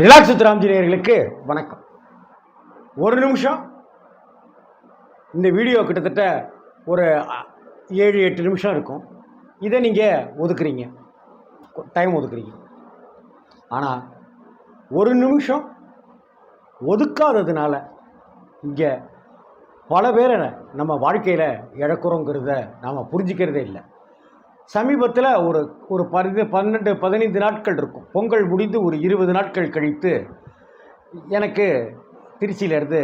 Relax with வணக்கம். ஒரு நிமிஷம். இந்த வீடியோ கிட்டத்தட்ட ஒரு ஏழு எட்டு நிமிஷம் இருக்கும். இதை நீங்கள் ஒதுக்குறீங்க. டைம் ஒதுக்குறீங்க. ஆனால் ஒரு நிமிஷம் ஒதுக்காததுனால இங்கே பல பேரை நம்ம வாழ்க்கையில் இழக்கிறோங்கிறத நாம் புரிஞ்சிக்கிறதே இல்லை. சமீபத்தில் ஒரு ஒரு பதி பன்னெண்டு பதினைந்து நாட்கள் இருக்கும். பொங்கல் முடிந்து ஒரு இருபது நாட்கள் கழித்து எனக்கு திருச்சியிலேருந்து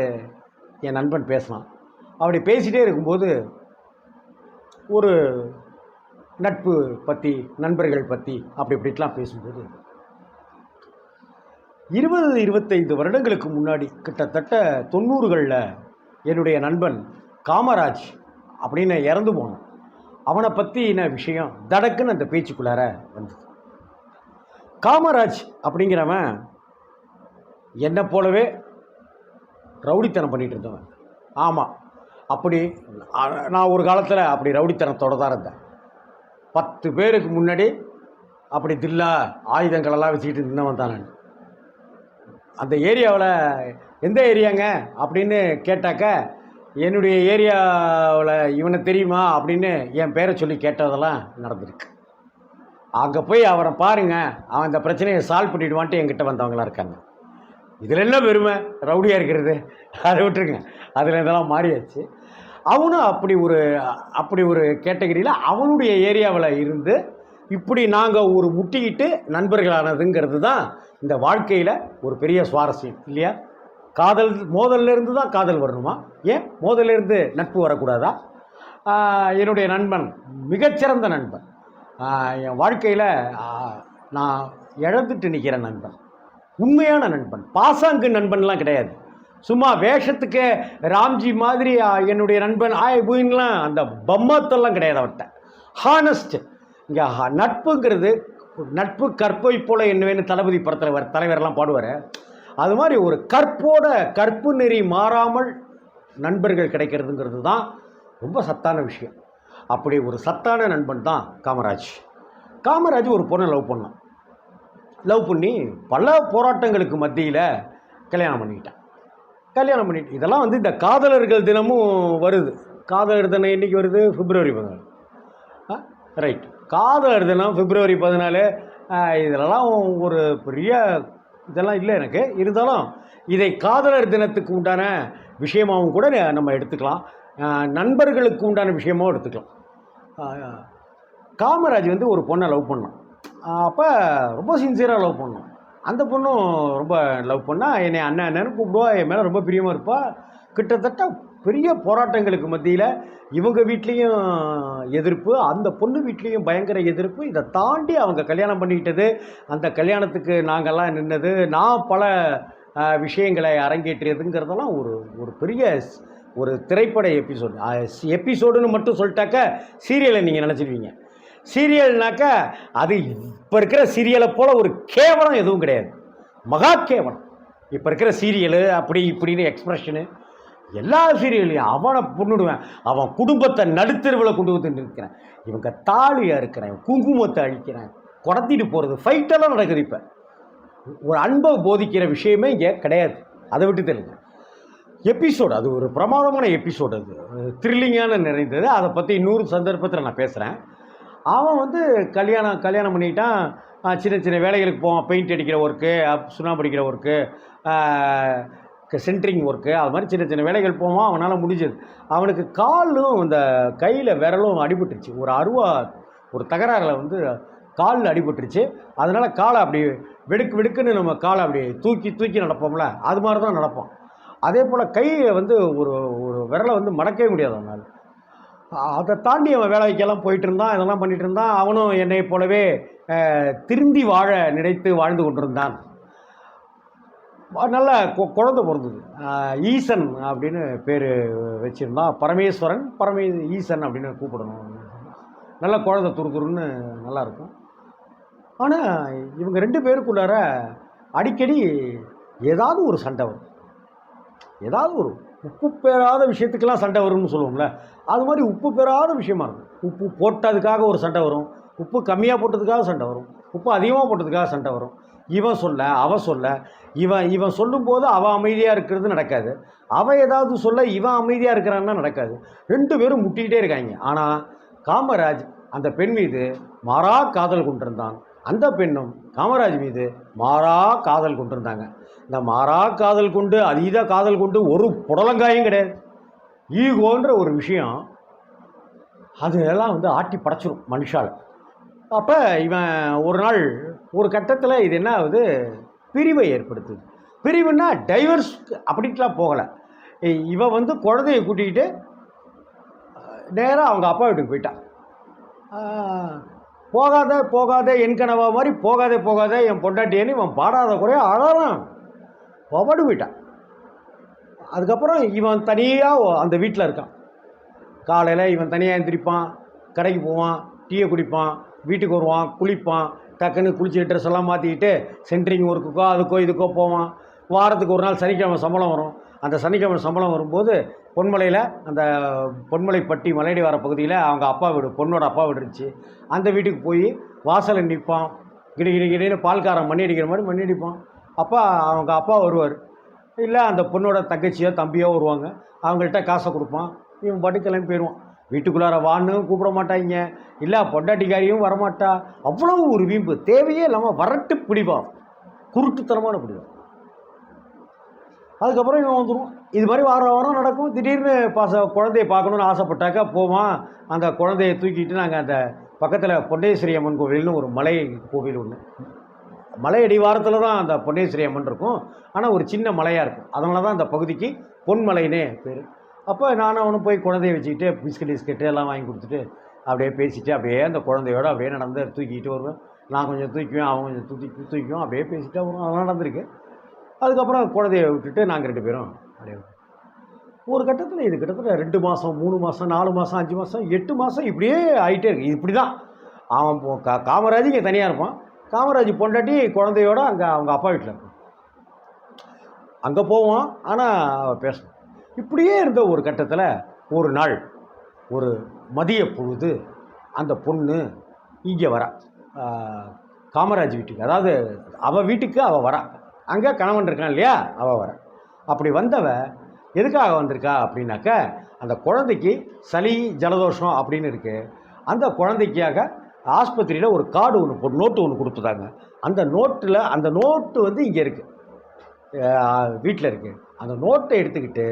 என் நண்பன் பேசினான். அப்படி பேசிகிட்டே இருக்கும்போது ஒரு நட்பு பற்றி நண்பர்கள் பற்றி அப்படி இப்படிலாம் பேசும்போது இருபது இருபத்தைந்து வருடங்களுக்கு முன்னாடி கிட்டத்தட்ட தொண்ணூறுகளில் என்னுடைய நண்பன் காமராஜ் அப்படின்னு இறந்து போனான். அவனை பற்றின விஷயம்? தடக்குன்னு அந்த பேச்சுக்குள்ளார வந்தது. காமராஜ் அப்படிங்கிறவன் என்னை போலவே ரவுடித்தனம் பண்ணிகிட்டு இருந்தவன். ஆமாம் அப்படி நான் ஒரு காலத்தில் அப்படி ரவுடித்தனத்தோட தான் இருந்தேன். பத்து பேருக்கு முன்னாடி அப்படி தில்லா ஆயுதங்களெல்லாம் வச்சுக்கிட்டு இருந்தவன் தான் நான். அந்த ஏரியாவில் எந்த ஏரியாங்க? அப்படின்னு கேட்டாக்க என்னுடைய ஏரியாவில் இவனை தெரியுமா அப்படின்னு என் பேரை சொல்லி கேட்டதெல்லாம் நடந்திருக்கு. அங்கே போய் அவரை பாருங்க அவன் இந்த பிரச்சனையை சால்வ் பண்ணிடுவான்ட்டு என்கிட்ட வந்தவங்களாம் இருக்காங்க. இதில் என்ன பெருமை? ரவுடியாக இருக்கிறது. அதை விட்டுருங்க. அதில் இதெல்லாம் மாறியாச்சு. அவனும் அப்படி ஒரு அப்படி ஒரு கேட்டகரியில் அவனுடைய ஏரியாவில் இருந்து இப்படி நாங்கள் ஒரு முட்டிக்கிட்டு நண்பர்களானதுங்கிறது தான் இந்த வாழ்க்கையில் ஒரு பெரிய சுவாரஸ்யம் இல்லையா? காதல் மோதல்ல இருந்து தான் காதல் வரணுமா? ஏன்? மோதல்ல இருந்து நட்பு வரக்கூடாதா? என்னுடைய நண்பன் மிகச்சிறந்த நண்பன். என் வாழ்க்கையில் நான் இழந்துட்டு நிற்கிற நண்பன். உண்மையான நண்பன். பாசாங்கு நண்பன்லாம் கிடையாது. சும்மா வேஷத்துக்கு ராம்ஜி மாதிரி என்னுடைய நண்பன் ஆய் பூயின்லாம் அந்த பம்மாத்தெல்லாம் கிடையாது அவர்கிட்ட ஹானஸ்ட் இங்கே நட்புங்கிறது நட்பு கற்பை போல என்னவேன்னு தளபதி படத்தில் வர தலைவரெல்லாம் பாடுவார். அது மாதிரி ஒரு கற்போட கற்பு நெறி மாறாமல் நண்பர்கள் கிடைக்கிறதுங்கிறது தான் ரொம்ப சத்தான விஷயம். அப்படி ஒரு சத்தான நண்பன் தான் காமராஜ். காமராஜ் ஒரு பொண்ணை லவ் பண்ணான். லவ் பண்ணி பல போராட்டங்களுக்கு மத்தியில் கல்யாணம் பண்ணிக்கிட்டான் கல்யாணம் பண்ணிட்டு இதெல்லாம் வந்து இந்த காதலர்கள் தினமும் வருது. காதலர் தினம் என்றைக்கு வருது? பிப்ரவரி பதினாலு. ரைட் காதலர் தினம் பிப்ரவரி பதினாலு இதெல்லாம் ஒரு பெரிய இதெல்லாம் இல்லை எனக்கு. இருந்தாலும் இதை காதலர் தினத்துக்கு உண்டான விஷயமாகவும் கூட நம்ம எடுத்துக்கலாம். நண்பர்களுக்கு உண்டான விஷயமாகவும் எடுத்துக்கலாம். காமராஜ் வந்து ஒரு பொண்ணை லவ் பண்ணான். அப்போ ரொம்ப சின்சியராக லவ் பண்ணோம் அந்த பொண்ணும் ரொம்ப லவ் பண்ணால் என்னை அண்ணன் அண்ணன்னு கூப்பிடுவா. என் மேலே ரொம்ப பிரியமாக இருப்பாள் கிட்டத்தட்ட பெரிய போராட்டங்களுக்கு மத்தியில் இவங்க வீட்லேயும் எதிர்ப்பு அந்த பொண்ணு வீட்லேயும் பயங்கர எதிர்ப்பு. இதை தாண்டி அவங்க கல்யாணம் பண்ணிக்கிட்டது அந்த கல்யாணத்துக்கு நாங்கள்லாம் நின்னது நான் பல விஷயங்களை அரங்கேற்றியதுங்கிறதெல்லாம் ஒரு ஒரு பெரிய ஒரு திரைப்பட எபிசோடு. எபிசோடுன்னு மட்டும் சொல்லிட்டாக்க சீரியலை நீங்கள் நினச்சிடுவீங்க சீரியல்னாக்கா அது இப்போ இருக்கிற சீரியலை போல் ஒரு கேவலம் எதுவும் கிடையாது. மகா கேவலம். இப்போ இருக்கிற சீரியலு அப்படி இப்படின்னு எக்ஸ்ப்ரெஷனு எல்லா சீரியல்லையும் அவனை பொண்ணுடுவேன். அவன் குடும்பத்தை நடுத்தெருவில் கொண்டு வந்து நிற்கிறேன். இவங்க தாலியாக இருக்கிறேன் குங்குமத்தை அழிக்கிறேன் குடத்திட்டு போகிறது ஃபைட்டெல்லாம் நடக்குது இப்போ. ஒரு அன்பை போதிக்கிற விஷயமே இங்கே கிடையாது. அதை விட்டு தெரியுங்க எபிசோடு அது ஒரு பிரமாதமான எபிசோடு அது. த்ரில்லிங்கான நிறைந்தது. அதை பற்றி இன்னொரு சந்தர்ப்பத்தில் நான் பேசுகிறேன் அவன் வந்து கல்யாணம் கல்யாணம் பண்ணிக்கிட்டான் சின்ன சின்ன வேலைகளுக்கு போவான். பெயிண்ட் அடிக்கிற ஒர்க்கு சுண்ணாம்பு அடிக்கிற ஒர்க்கு சென்ட்ரிங் ஒர்க்கு அது மாதிரி சின்ன சின்ன வேலைகள் போவோம் அவனால் முடிஞ்சது. அவனுக்கு காலும் இந்த கையில் விரலும் அடிபட்டுருச்சு. ஒரு அருவா ஒரு தகராறில் வந்து காலில் அடிபட்டுருச்சு. அதனால் காலை அப்படி வெடுக்கு வெடுக்குன்னு நம்ம காலை அப்படி தூக்கி தூக்கி நடப்போம்ல அது மாதிரி தான் நடப்போம். அதே போல் கையை வந்து ஒரு ஒரு விரலை வந்து மடக்கவே முடியாது அவனால். அதை தாண்டி அவன் வேலைக்கெல்லாம் போயிட்டு இருந்தான் இதெல்லாம் பண்ணிகிட்டு இருந்தான். அவனும் என்னை போலவே திருந்தி வாழ நினைத்து வாழ்ந்து கொண்டிருந்தான். நல்ல கொ- பிறந்தது. ஈசன் அப்படின்னு பேர் வச்சுருந்தான் பரமேஸ்வரன் பரமே ஈசன் அப்படின்னு கூப்பிடணும். நல்ல குழந்த துரு துருன்னு நல்லா இருக்கும். ஆனால் இவங்க ரெண்டு பேருக்குள்ளார அடிக்கடி ஏதாவது ஒரு சண்டை வரும். ஏதாவது ஒரு உப்பு பெறாத விஷயத்துக்கெல்லாம் சண்டை வரும்னு சொல்லுவோம்ல அது மாதிரி உப்பு பெறாத விஷயமா இருக்கும். உப்பு போட்டதுக்காக ஒரு சண்டை வரும். உப்பு கம்மியாக போட்டதுக்காக சண்டை வரும். உப்பு அதிகமாக போட்டதுக்காக சண்டை வரும். இவன் சொல்ல அவ சொல்ல இவன் இவன் சொல்லும்போது அவன் அமைதியாக இருக்கிறது நடக்காது. அவன் ஏதாவது சொல்ல இவன் அமைதியாக இருக்கிறான்னா நடக்காது. ரெண்டு பேரும் முட்டிக்கிட்டே இருக்காங்க. ஆனால் காமராஜ் அந்த பெண் மீது மாறா காதல் கொண்டிருந்தான். அந்த பெண்ணும் காமராஜ் மீது மாறா காதல் கொண்டிருந்தாங்க. இந்த மாறா காதல் கொண்டு அதீத காதல் கொண்டு ஒரு புடலங்காயும் கிடையாது. ஈகோன்ற ஒரு விஷயம் அதெல்லாம் வந்து ஆட்டி படைச்சிரும் மனுஷால். அப்போ இவன் ஒரு நாள் ஒரு கட்டத்தில் இது என்ன ஆகுது? பிரிவை ஏற்படுத்துது. பிரிவுன்னா டைவர்ஸ் அப்படின்ட்டுலாம் போகலை. இவன் வந்து குழந்தைய கூட்டிக்கிட்டு நேராக அவங்க அப்பா வீட்டுக்கு போயிட்டான் போகாத போகாத என் கனவா மாதிரி போகாதே போகாதே என் பொண்டாட்டியன்னு இவன் பாடாத குறைய அழறான். பவடு போயிட்டான் அதுக்கப்புறம் இவன் தனியாக அந்த வீட்டில் இருக்கான். காலையில் இவன் தனியாக எழுந்திரிப்பான் கடைக்கு போவான் டீயை குடிப்பான் வீட்டுக்கு வருவான் குளிப்பான் டக்குன்னு குளிச்சு ட்ரெஸ் எல்லாம் மாற்றிக்கிட்டு சென்ட்ரிங் ஒர்க்குக்கோ அதுக்கோ இதுக்கோ போவான். வாரத்துக்கு ஒரு நாள் சனிக்கிழமை சம்பளம் வரும். அந்த சனிக்கிழமை சம்பளம் வரும்போது பொன்மலையில் அந்த பொன்மலைப்பட்டி மலையடி வர பகுதியில் அவங்க அப்பா வீடு பொண்ணோட அப்பா வீடு இருந்துச்சு. அந்த வீட்டுக்கு போய் வாசலில் நிற்பான் கிடி கிடி கிடின்னு பால்காரன் மண்ணி அடிக்கிற மாதிரி மண்ணி அடிப்பான். அப்பா அவங்க அப்பா வருவார். இல்லை அந்த பொண்ணோட தங்கச்சியோ தம்பியோ வருவாங்க. அவங்கள்ட்ட காசை கொடுப்பான். இவன் பாட்டு கிளம்பி போயிடுவான். வீட்டுக்குள்ளார வான்னு கூப்பிட மாட்டாங்க. இல்லை பொண்டாட்டிக்காரியும் வரமாட்டா. அவ்வளோ ஒரு வீம்பு. தேவையே இல்லாமல் வரட்டு பிடிப்பான். குருட்டுத்தனமான பிடிப்பான் அதுக்கப்புறம் இவன் வந்துடும் இது மாதிரி வாரம் வாரம் நடக்கும். திடீர்னு பாச குழந்தைய பார்க்கணுன்னு ஆசைப்பட்டாக்கா போவான். அந்த குழந்தைய தூக்கிட்டு நாங்கள் அந்த பக்கத்தில் பொன்னேஸ்வரி அம்மன் கோவில்னு ஒரு மலை கோவில் ஒன்று மலை அடிவாரத்தில் தான் அந்த பொன்னேஸ்வரி அம்மன் இருக்கும். ஆனால் ஒரு சின்ன மலையாக இருக்கும். அதனால தான் அந்த பகுதிக்கு பொன்மலைனே பேர். அப்போ நானும் அவனும் போய் குழந்தைய வச்சுக்கிட்டு பிஸ்கட் பிஸ்கெட்டு எல்லாம் வாங்கி கொடுத்துட்டு அப்படியே பேசிட்டு அப்படியே அந்த குழந்தையோட அப்படியே நடந்து தூக்கிட்டு வருவேன். நான் கொஞ்சம் தூக்குவேன் அவன் கொஞ்சம் தூக்கி தூக்குவேன் அப்படியே பேசிட்டு வரும் அதெல்லாம் நடந்திருக்கு. அதுக்கப்புறம் குழந்தைய விட்டுட்டு நாங்கள் ரெண்டு பேரும் அப்படியே ஒரு கட்டத்தில் இது கிட்டத்தட்ட ரெண்டு மாதம் மூணு மாதம் நாலு மாதம் அஞ்சு மாதம் எட்டு மாதம் இப்படியே ஆகிட்டே இருக்கு. இப்படி தான் அவன் போ- கா காமராஜ் இங்கே தனியாக இருப்பான். காமராஜ் பொண்டாட்டி குழந்தையோட அங்கே அவங்க அப்பா வீட்டில் இருக்கும் அங்கே போவான் ஆனால் பேசணும் இப்படியே இருந்த ஒரு கட்டத்தில் ஒரு நாள் ஒரு மதிய பொழுது அந்த பொண்ணு இங்கே வரா. காமராஜ் வீட்டுக்கு. அதாவது அவள் வீட்டுக்கு அவள் வரா. அங்கே கணவன் இருக்கான் இல்லையா? அவள் வர. அப்படி வந்தவ எதுக்காக வந்திருக்கா அப்படின்னாக்க அந்த குழந்தைக்கு சளி ஜலதோஷம் அப்படின்னு இருக்குது அந்த குழந்தைக்காக ஆஸ்பத்திரியில் ஒரு கார்டு ஒன்று போட்டு நோட்டு ஒன்று கொடுத்துட்டாங்க. அந்த நோட்டில் அந்த நோட்டு வந்து இங்கே இருக்குது வீட்டில் இருக்குது அந்த நோட்டை எடுத்துக்கிட்டு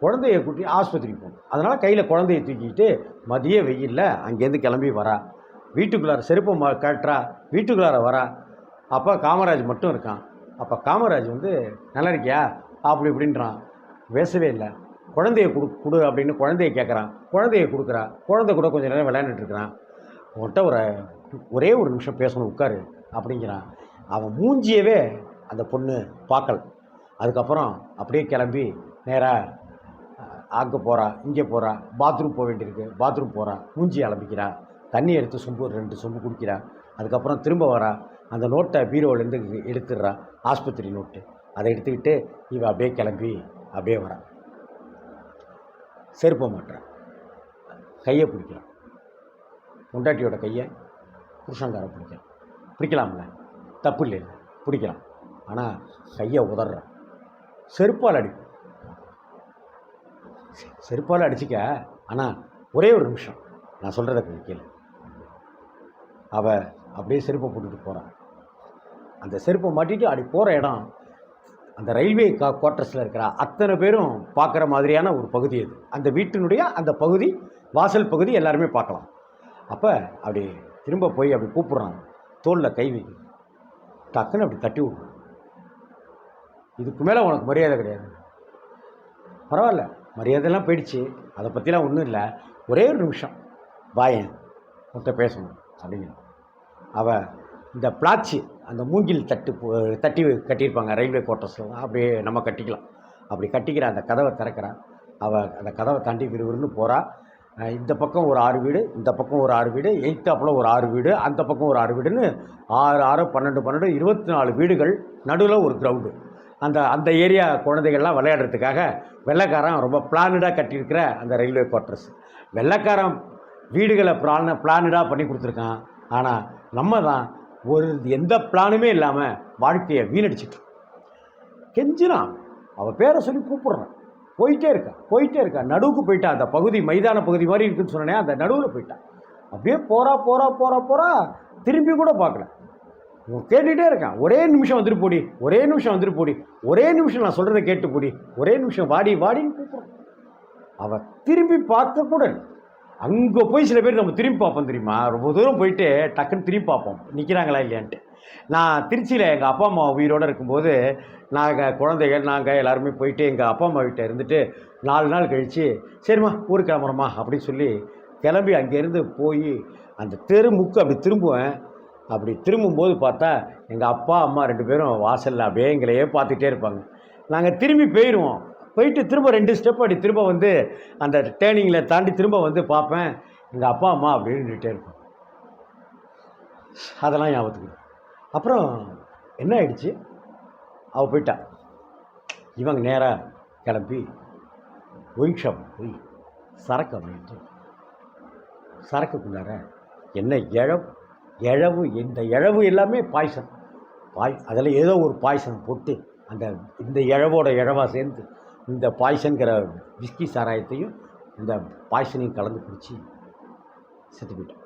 குழந்தைய கூட்டி ஆஸ்பத்திரிக்கு போகணும். அதனால் கையில் குழந்தைய தூக்கிக்கிட்டு மதிய வெயிலில் அங்கேருந்து கிளம்பி வரா. வீட்டுக்குள்ளார செருப்பை ம கட்டுறா வீட்டுக்குள்ளார வரா. அப்போ காமராஜ் மட்டும் இருக்கான். அப்போ காமராஜ் வந்து நல்லா இருக்கியா? அப்படி இப்படின்றான். பேசவே இல்லை. குழந்தைய கொடு கொடு அப்படின்னு குழந்தைய கேட்குறான் குழந்தைய கொடுக்குறா. குழந்தை கூட கொஞ்சம் நேரம் விளையாண்டுட்டு இருக்கிறான். உன்கிட்ட ஒரு ஒரே ஒரு நிமிஷம் பேசணும் உட்காரு அப்படிங்கிறான். அவன் மூஞ்சியவே அந்த பொண்ணு பார்க்கல. அதுக்கப்புறம் அப்படியே கிளம்பி நேராக அங்கே போகிறா இங்கே போகிறா பாத்ரூம் போக வேண்டியிருக்கு பாத்ரூம் போகிறா மூஞ்சி அலம்பிக்கிறா தண்ணி எடுத்து சொம்பு ஒரு ரெண்டு சொம்பு குடிக்கிறா அதுக்கப்புறம் திரும்ப வரா அந்த நோட்டை பீரோவிலேருந்து எடுத்துடுறா ஆஸ்பத்திரி நோட்டு அதை எடுத்துக்கிட்டு இவள் அப்படியே கிளம்பி அப்படியே வரா. செருப்ப மாட்டுறான் கையை பிடிக்கிறான் பொண்டாட்டியோட கையை புருஷங்கார பிடிக்கிறான். பிடிக்கலாம்ல? தப்பு இல்லை பிடிக்கலாம். ஆனால் கையை உதறான் செருப்பால் அடிக்கும் செருப்பால் அடிச்சிக்க. ஆனால் ஒரே ஒரு நிமிஷம். நான் சொல்கிறத கேளு. அவ அப்படியே செருப்பை போட்டுட்டு போகிறான் அந்த செருப்பை மாட்டிட்டு அப்படி போகிற இடம் அந்த ரயில்வே கா குவார்ட்டர்ஸில் இருக்கிற அத்தனை பேரும் பார்க்குற மாதிரியான ஒரு பகுதி அது. அந்த வீட்டினுடைய அந்த பகுதி வாசல் பகுதி எல்லாருமே பார்க்கலாம். அப்போ அப்படி திரும்ப போய் அப்படி கூப்பிட்றான் தோளில் கை வைக்க டக்குன்னு அப்படி தட்டி விடுறான் இதுக்கு மேலே உனக்கு மரியாதை கிடையாது. பரவாயில்ல. மரியாதையெல்லாம் போயிடுச்சு. அதை பற்றிலாம் ஒன்றும் இல்லை. ஒரே ஒரு நிமிஷம். வாயன். உன்கிட்ட பேசணும். அப்படின்னு அவள் இந்த பிளாச்சி அந்த மூங்கில் தட்டு தட்டி கட்டியிருப்பாங்க ரயில்வே குவார்ட்டர்ஸில் அப்படியே நம்ம கட்டிக்கலாம். அப்படி கட்டிக்கிற அந்த கதவை திறக்கிறான் அவள் அந்த கதவை தாண்டி விறுவிறுன்னு போகிறா இந்த பக்கம் ஒரு ஆறு வீடு இந்த பக்கம் ஒரு ஆறு வீடு எயித்தாப்பில் ஒரு ஆறு வீடு அந்த பக்கம் ஒரு ஆறு வீடுன்னு ஆறு ஆறு பன்னெண்டு பன்னெண்டு இருபத்தி நாலு வீடுகள் நடுவில் ஒரு கிரவுண்டு அந்த அந்த ஏரியா குழந்தைகள்லாம் விளையாடுறதுக்காக வெள்ளைக்காரன் ரொம்ப பிளானடாக கட்டியிருக்கிற அந்த ரயில்வே குவார்ட்டர்ஸ் வெள்ளைக்காரன் வீடுகளை பிளான பிளானடாக பண்ணி கொடுத்துருக்கான். ஆனால் நம்ம தான் ஒரு எந்த பிளானுமே இல்லாமல் வாழ்க்கையை வீணடிச்சிட்டு கெஞ்சினான். அவள் பேரை சொல்லி கூப்பிடுறான். போயிட்டே இருக்கா போயிட்டே இருக்கா. நடுவுக்கு போயிட்டா. அந்த பகுதி மைதான பகுதி மாதிரி இருக்குன்னு சொன்னேன் அந்த நடுவில் போயிட்டான் அப்படியே போகிறா போகிறா போகிறா போகிறா திரும்பி கூட பார்க்கல. கேட்டுகிட்டே இருக்கான். ஒரே நிமிஷம் வந்துட்டு போடி ஒரே நிமிஷம் வந்துட்டு போடி ஒரே நிமிஷம் நான் சொல்கிறத கேட்டு போடி ஒரே நிமிஷம் வாடி வாடின்னு கூப்பிடுறான். அவ திரும்பி பார்க்க கூட அங்கே போய் சில பேர் நம்ம திரும்பி பார்ப்போம் தெரியுமா? ரொம்ப தூரம் போயிட்டு டக்குன்னு திரும்பி பார்ப்போம். நிற்கிறாங்களா இல்லையான்ட்டு. நான் திருச்சியில் எங்கள் அப்பா அம்மா உயிரோடு இருக்கும்போது நாங்கள் குழந்தைகள் நாங்கள் எல்லாருமே போயிட்டு எங்கள் அப்பா அம்மா வீட்டை இருந்துட்டு நாலு நாள் கழித்து சரிம்மா ஊருக்கு கிளம்புறோமா அப்படின்னு சொல்லி கிளம்பி அங்கேருந்து போய் அந்த தெரு முக்கு அப்படி திரும்புவேன். அப்படி திரும்பும்போது பார்த்தா எங்கள் அப்பா அம்மா ரெண்டு பேரும் வாசலில் அப்படியே எங்களையே பார்த்துட்டே இருப்பாங்க. நாங்கள் திரும்பி போயிடுவோம் போயிட்டு திரும்ப ரெண்டு ஸ்டெப் அப்படி திரும்ப வந்து அந்த டேர்னிங்கில் தாண்டி திரும்ப வந்து பார்ப்பேன். எங்கள் அப்பா அம்மா அப்படின்னு நின்றுட்டே இருப்போம் அதெல்லாம் ஞாபகத்துக்கு அப்புறம் என்ன ஆயிடுச்சு? அவள் போயிட்டா. இவங்க நேராக கிளம்பி ஒயின் ஷாப் போய் சரக்கு வாங்கிட்டு சரக்குக்குள்ளார என்ன இழப்பு? இழவு இந்த இழவு எல்லாமே பாய்சன். பாய் அதில் ஏதோ ஒரு பாய்சன் போட்டு அந்த இந்த இழவோட இழவாக சேர்ந்து இந்த பாய்சன்கிற விஸ்கி சாராயத்தையும் இந்த பாய்சனையும் கலந்து பிடிச்சி செத்து போயிட்டான்.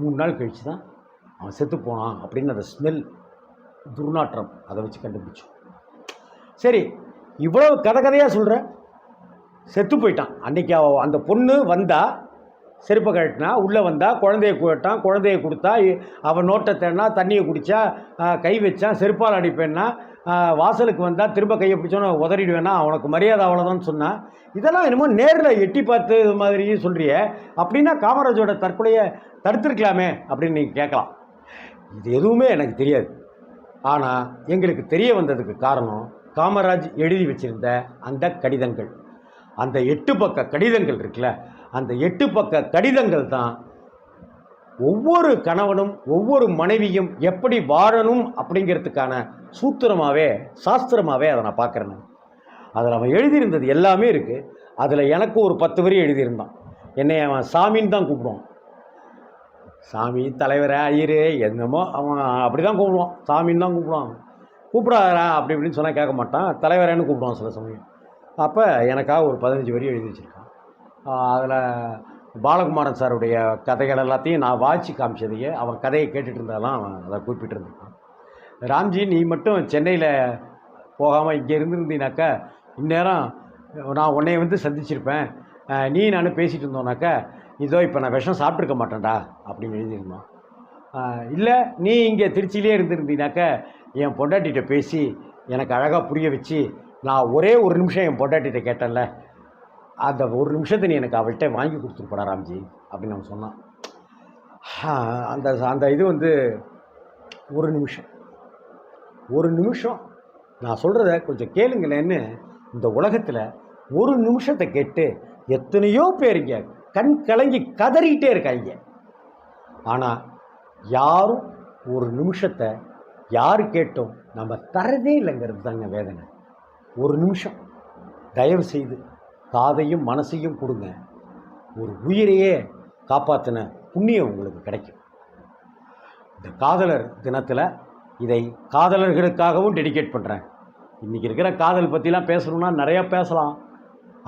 மூணு நாள் கழிச்சு தான் அவன் செத்து போனான் அப்படின்னு அந்த ஸ்மெல் துர்நாற்றம் அதை வச்சு கண்டுபிடிச்சோம். சரி இவ்வளோ கதை கதையாக சொல்கிற செத்து போயிட்டான். அன்றைக்கி அவ அந்த பொண்ணு வந்தால் செருப்பை கழட்டினா உள்ளே வந்தால் குழந்தைய கூட்டான் குழந்தைய கொடுத்தா அவன் நோட்டை தேடினா தண்ணியை குடித்தா கை வச்சான் செருப்பால் அடிப்பேன்னா வாசலுக்கு வந்தால் திரும்ப கையை பிடிச்சோன்னு உதறிடுவேன்னா அவனுக்கு மரியாதை அவ்வளோதான்னு சொன்னான் இதெல்லாம் என்னமோ நேரில் எட்டி பார்த்து இது மாதிரியும் சொல்கிறியே அப்படின்னா காமராஜோட தற்கொலையை தடுத்துருக்கலாமே அப்படின்னு நீங்கள் கேட்கலாம். இது எதுவுமே எனக்கு தெரியாது. ஆனால் எங்களுக்கு தெரிய வந்ததுக்கு காரணம் காமராஜ் எழுதி வச்சிருந்த அந்த கடிதங்கள். அந்த எட்டு பக்க கடிதங்கள் இருக்குல்ல அந்த எட்டு பக்க கடிதங்கள் தான். ஒவ்வொரு கணவனும் ஒவ்வொரு மனைவியும் எப்படி வாழணும் அப்படிங்கிறதுக்கான சூத்திரமாகவே சாஸ்திரமாகவே அதை நான் பார்க்குறேன் அதில் அவன் எழுதியிருந்தது எல்லாமே இருக்குது அதில் எனக்கு ஒரு பத்து வரி எழுதியிருந்தான். என்னை அவன் சாமின்னு தான் கூப்பிடுவான். சாமி தலைவரே ஐயரு என்னமோ அவன் அப்படி தான் கூப்பிடுவான். சாமின்னு தான் கூப்பிடுவான். கூப்பிடாதரா அப்படி இப்படின்னு சொன்னால் கேட்க மாட்டான். தலைவரேன்னு கூப்பிடுவான் சில சமயம். அப்போ எனக்காக ஒரு பதினஞ்சு வரி எழுதி வச்சிருக்கேன். அதில் பாலகுமாரன் சாருடைய கதைகள் எல்லாத்தையும் நான் வாட்சி காமிச்சதையே அவன் கதையை கேட்டுட்டு இருந்தாலாம் அவன் அதை குறிப்பிட்டு ராம்ஜி நீ மட்டும் சென்னையில் போகாமல் இங்கே இருந்திருந்தீனாக்கா இந்நேரம் நான் உன்னைய வந்து சந்திச்சிருப்பேன். நீ நானும் பேசிகிட்டு இருந்தோனாக்கா இதோ இப்போ நான் விஷம் சாப்பிட்ருக்க மாட்டேன்டா அப்படின்னு எழுதியிருந்தான். இல்லை நீ இங்கே திருச்சியிலே இருந்திருந்தீனாக்க என் பொண்டாட்டிகிட்ட பேசி எனக்கு அழகாக புரிய வச்சு நான் ஒரே ஒரு நிமிஷம் என் பொண்டாட்டிகிட்ட கேட்டேன்ல. அந்த ஒரு நிமிஷத்தை நீ எனக்கு அவள்கிட்ட வாங்கி கொடுத்துருப்படா ராம்ஜி அப்படின்னு அவன் சொன்னான். அந்த அந்த இது வந்து ஒரு நிமிஷம். ஒரு நிமிஷம். நான் சொல்கிறத கொஞ்சம் கேளுங்களேன்னு இந்த உலகத்தில் ஒரு நிமிஷத்தை கேட்டு எத்தனையோ பேருங்க கண் கலங்கி கதறிக்கிட்டே இருக்காங்க. ஆனால் யாரும் ஒரு நிமிஷத்தை யார் கேட்டோம் நம்ம தரதே இல்லைங்கிறது தாங்க வேதனை. ஒரு நிமிஷம். தயவு செய்து காதையும் மனசையும் கொடுங்க. ஒரு உயிரையே காப்பாற்றின புண்ணியம் உங்களுக்கு கிடைக்கும். இந்த காதலர் தினத்தில் இதை காதலர்களுக்காகவும் டெடிகேட் பண்ணுறேன் இன்றைக்கி இருக்கிற காதல் பற்றிலாம் பேசணுன்னா நிறையா பேசலாம்.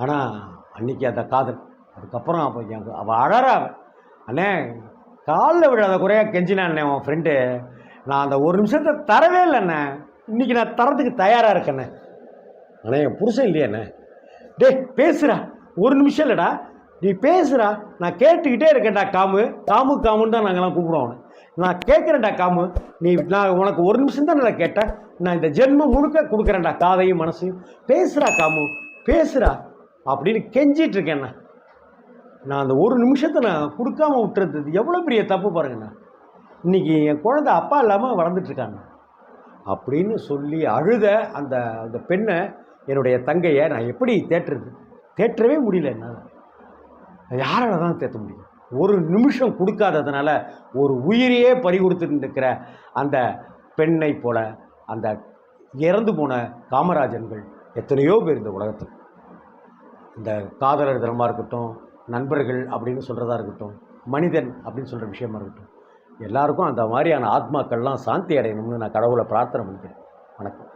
ஆனால் அன்றைக்கி அந்த காதல் அதுக்கப்புறம் அப்போ அவள் அழறா அண்ணே காலில் விழாத குறையாக கெஞ்சினான் அண்ணே உன் ஃப்ரெண்டு நான் அந்த ஒரு நிமிஷத்தை தரவே இல்லைண்ணே இன்றைக்கி நான் தரத்துக்கு தயாராக இருக்கேண்ணே அண்ணே. என் புருஷன் இல்லையாண்ணே டேய் பேசுகிறா ஒரு நிமிஷம் இல்லைடா. நீ பேசுகிறா நான் கேட்டுக்கிட்டே இருக்கேன்டா காமு. காமு காமுன்னு தான் நாங்கள்லாம் கூப்பிடுவோம் அவனை. நான் கேட்குறேன்டா காமு. நீ நான் உனக்கு ஒரு நிமிஷம் தான் நான் கேட்டேன். நான் இந்த ஜென்மம் முழுக்க கொடுக்குறேன்டா காதையும் மனசையும். பேசுகிறா காமு. பேசுகிறா அப்படின்னு கெஞ்சிட்டு இருக்கேண்ணா நான் அந்த ஒரு நிமிஷத்தை நான் கொடுக்காம விட்டுறது எவ்வளோ பெரிய தப்பு பாருங்கண்ணா. இன்றைக்கி என் குழந்தை அப்பா இல்லாமல் வளர்ந்துட்டு இருக்காங்க. அப்படின்னு சொல்லி அழுத அந்த அந்த பெண்ணை என்னுடைய தங்கையை நான் எப்படி தேற்றுறது? தேற்றவே முடியல என்னால். யாரால் தான் தேற்ற முடியும்? ஒரு நிமிஷம் கொடுக்காததுனால ஒரு உயிரையே பறி கொடுத்துட்டு இருக்கிற அந்த பெண்ணை போல அந்த இறந்து போன காமராஜன்கள் எத்தனையோ பேர் இந்த உலகத்தில். இந்த காதலர் தினமாக இருக்கட்டும் நண்பர்கள் அப்படின்னு சொல்கிறதா இருக்கட்டும் மனிதன் அப்படின்னு சொல்கிற விஷயமா இருக்கட்டும் எல்லாருக்கும் அந்த மாதிரியான ஆத்மாக்கள்லாம் சாந்தி அடையணும்னு நான் கடவுளை பிரார்த்தனை பண்ணிக்கிறேன். வணக்கம்.